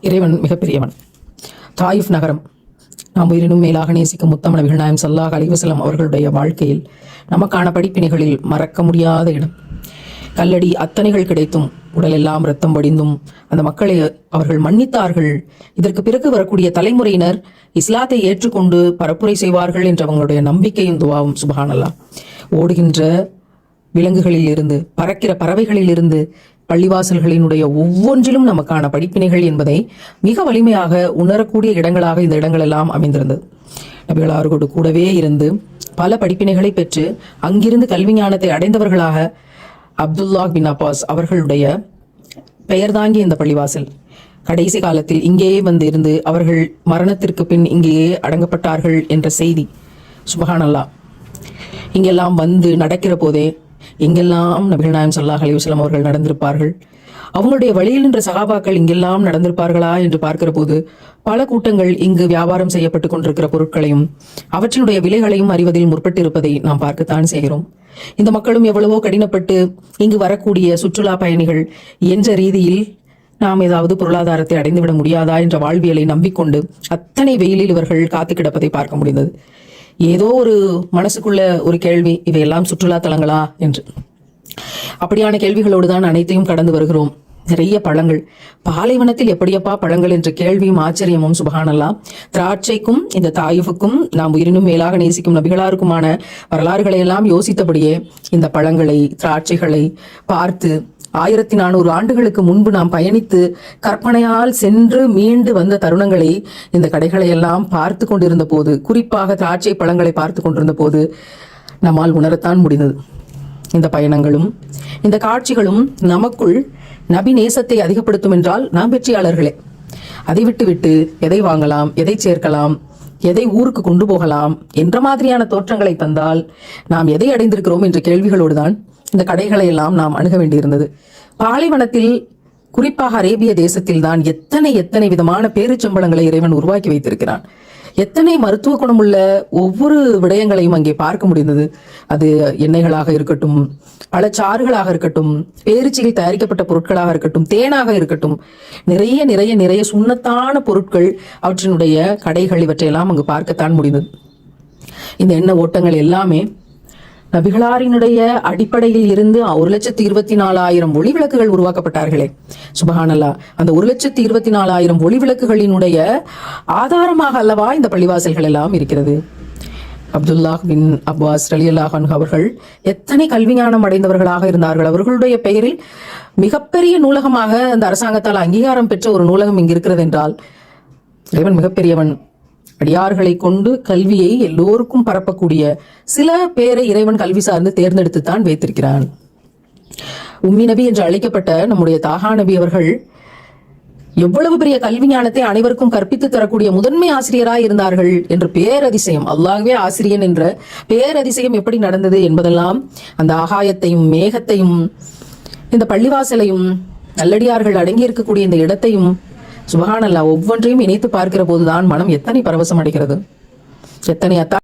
இறைவன் மிகப்பெரியவன். தாயிஃப் நகரம். நாம் உயிரினும் மேலாக நேசிக்கும் முத்தமன நபிகள் நாயம் சல்லாஹ் அலிவசலம் அவர்களுடைய வாழ்க்கையில் நமக்கான படிப்பினைகளில் மறக்க முடியாத இடம். கல்லடி அத்தனைகள் கிடைத்தும் உடலெல்லாம் ரத்தம் வடிந்தும் அந்த மக்களை அவர்கள் மன்னித்தார்கள். இதற்கு பிறகு வரக்கூடிய தலைமுறையினர் இஸ்லாத்தை ஏற்றுக்கொண்டு பரப்புரை செய்வார்கள் என்ற அவங்களுடைய நம்பிக்கையும் துவாவும் சுபஹானல்லா ஓடுகின்ற விலங்குகளில் இருந்து பறக்கிற பறவைகளில் இருந்து பள்ளிவாசல்களினுடைய ஒவ்வொன்றிலும் நமக்கான படிப்பினைகள் என்பதை மிக வலிமையாக உணரக்கூடிய இடங்களாக இந்த இடங்கள் எல்லாம் அமைந்திருந்தது நபிகளாரோடு கூடவே இருந்து பல படிப்பினைகளை பெற்று அங்கிருந்து கல்வி ஞானத்தை அடைந்தவர்களாக அப்துல்லா பின் அப்பாஸ் அவர்களுடைய பெயர் தாங்கி இந்த பள்ளிவாசல். கடைசி காலத்தில் இங்கேயே வந்து இருந்து அவர்கள் மரணத்திற்கு பின் இங்கேயே அடங்கப்பட்டார்கள் என்ற செய்தி. சுபஹானல்லா இங்கெல்லாம் வந்து நடக்கிற போதே எங்கெல்லாம் நபிகள் நாயம் சல்லாஹ் அலிவசலம் அவர்கள் நடந்திருப்பார்கள். அவங்களுடைய வழியில் நின்ற சகாபாக்கள் இங்கெல்லாம் நடந்திருப்பார்களா என்று பார்க்கிற போது பல கூட்டங்கள் இங்கு வியாபாரம் செய்யப்பட்டு கொண்டிருக்கிற பொருட்களையும் அவற்றினுடைய விலைகளையும் அறிவதில் முற்பட்டிருப்பதை நாம் பார்க்கத்தான் செய்கிறோம். இந்த மக்களும் எவ்வளவோ கடினப்பட்டு இங்கு வரக்கூடிய சுற்றுலா பயணிகள் என்ற ரீதியில் நாம் ஏதாவது பொருளாதாரத்தை அடைந்துவிட முடியாதா என்ற வாழ்வியலை நம்பிக்கொண்டு அத்தனை வெயிலில் இவர்கள் காத்து கிடப்பதை பார்க்க முடிந்தது. ஏதோ ஒரு மனசுக்குள்ள ஒரு கேள்வி இவையெல்லாம் சுற்றுலா தலங்களா என்று. அப்படியான கேள்விகளோடு தான் அனைத்தையும் கடந்து வருகிறோம். நிறைய பழங்கள். பாலைவனத்தில் எப்படியப்பா பழங்கள் என்ற கேள்வியும் ஆச்சரியமும் சுபகானல்லாம் திராட்சைக்கும் இந்த தாயுவுக்கும் நாம் உயிரினும் மேலாக நேசிக்கும் நபிகளாருக்குமான வரலாறுகளை எல்லாம் யோசித்தபடியே இந்த பழங்களை திராட்சைகளை பார்த்து ஆயிரத்தி நானூறு ஆண்டுகளுக்கு முன்பு நாம் பயணித்து கற்பனையால் சென்று மீண்டு வந்த தருணங்களை இந்த கடைகளை எல்லாம் பார்த்து கொண்டிருந்த போது குறிப்பாக திராட்சை பழங்களை பார்த்து கொண்டிருந்த போது நம்மால் உணரத்தான் முடிந்தது. இந்த பயணங்களும் இந்த காட்சிகளும் நமக்குள் நபி நேசத்தை அதிகப்படுத்தும் என்றால் நாம் வெற்றியாளர்களே. அதை விட்டுவிட்டு எதை வாங்கலாம் எதை சேர்க்கலாம் எதை ஊருக்கு கொண்டு போகலாம் என்ற மாதிரியான தோற்றங்களை தந்தால் நாம் எதை அடைந்திருக்கிறோம் என்ற கேள்விகளோடு தான் இந்த கடைகளை எல்லாம் நாம் அணுக வேண்டியிருந்தது. பாலைவனத்தில் குறிப்பாக அரேபிய தேசத்தில் தான் எத்தனை எத்தனை விதமான பேருச்சம்பளங்களை இறைவன் உருவாக்கி வைத்திருக்கிறான். எத்தனை மருத்துவ குணமுள்ள ஒவ்வொரு விடயங்களையும் அங்கே பார்க்க முடிந்தது. அது எண்ணெய்களாக இருக்கட்டும் பழச்சாறுகளாக இருக்கட்டும் பேரிச்சியில் தயாரிக்கப்பட்ட பொருட்களாக இருக்கட்டும் தேனாக இருக்கட்டும் நிறைய நிறைய நிறைய சுண்ணத்தான பொருட்கள் அவற்றினுடைய கடைகள் இவற்றையெல்லாம் அங்கு பார்க்கத்தான் முடிந்தது. இந்த எண்ண ஓட்டங்கள் எல்லாமே நபிகளாரினுடைய அடிப்படையில் இருந்து ஒரு லட்சத்தி இருபத்தி நாலாயிரம் ஒளி விளக்குகள் உருவாக்கப்பட்டார்களே. சுபஹானல்லா அந்த ஒரு லட்சத்தி இருபத்தி நாலாயிரம் ஒளி விளக்குகளினுடைய ஆதாரமாக அல்லவா இந்த பள்ளிவாசல்கள் எல்லாம் இருக்கிறது? அப்துல்லாஹ் பின் அப்பாஸ் அலி அல்லாஹான் அவர்கள் எத்தனை கல்வி ஞானம் அடைந்தவர்களாக இருந்தார்கள்? அவர்களுடைய பெயரில் மிகப்பெரிய நூலகமாக அந்த அரசாங்கத்தால் அங்கீகாரம் பெற்ற ஒரு நூலகம் இங்கு இருக்கிறது என்றால் இறைவன் மிகப்பெரியவன் அடியார்களை கொண்டு கல்வியை எல்லோருக்கும் பரப்பக்கூடிய சில பேரை இறைவன் கல்வி சார்ந்து தேர்ந்தெடுத்து தான் வைத்திருக்கிறான். உம்மி நபி என்று அழைக்கப்பட்ட நம்முடைய தாகா நபி அவர்கள் எவ்வளவு பெரிய கல்வி ஞானத்தை அனைவருக்கும் கற்பித்து தரக்கூடிய முதன்மை ஆசிரியராய் இருந்தார்கள் என்ற பேரதிசயம் அல்லாகவே ஆசிரியன் என்ற பேரதிசயம் எப்படி நடந்தது என்பதெல்லாம் அந்த ஆகாயத்தையும் மேகத்தையும் இந்த பள்ளிவாசலையும் நல்லடியார்கள் அடங்கி இருக்கக்கூடிய இந்த இடத்தையும் சுபகானல்லா ஒவ்வொன்றையும் இணைத்து பார்க்கிற போதுதான் மனம் எத்தனை பரவசம் அடைகிறது? எத்தனை அத்தா